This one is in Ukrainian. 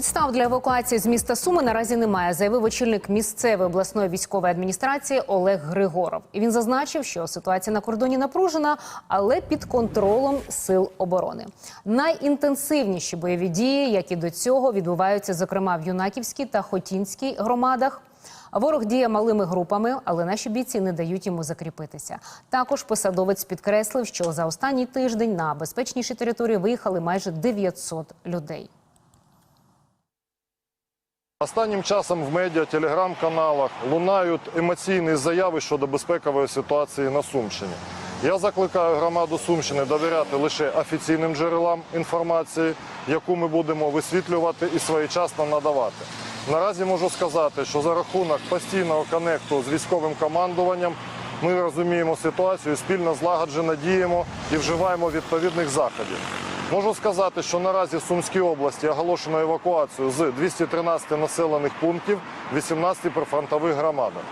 Підстав для евакуації з міста Суми наразі немає, заявив очільник місцевої обласної військової адміністрації Олег Григоров. І він зазначив, що ситуація на кордоні напружена, але під контролем сил оборони. Найінтенсивніші бойові дії, як і до цього, відбуваються зокрема в Юнаківській та Хотінській громадах. Ворог діє малими групами, але наші бійці не дають йому закріпитися. Також посадовець підкреслив, що за останній тиждень на безпечніші території виїхали майже 900 людей. Останнім часом в медіа, телеграм-каналах лунають емоційні заяви щодо безпекової ситуації на Сумщині. Я закликаю громаду Сумщини довіряти лише офіційним джерелам інформації, яку ми будемо висвітлювати і своєчасно надавати. Наразі можу сказати, що за рахунок постійного конекту з військовим командуванням ми розуміємо ситуацію, спільно злагоджено діємо і вживаємо відповідних заходів. Можу сказати, що наразі в Сумській області оголошено евакуацію з 213 населених пунктів 18 прифронтових громадах.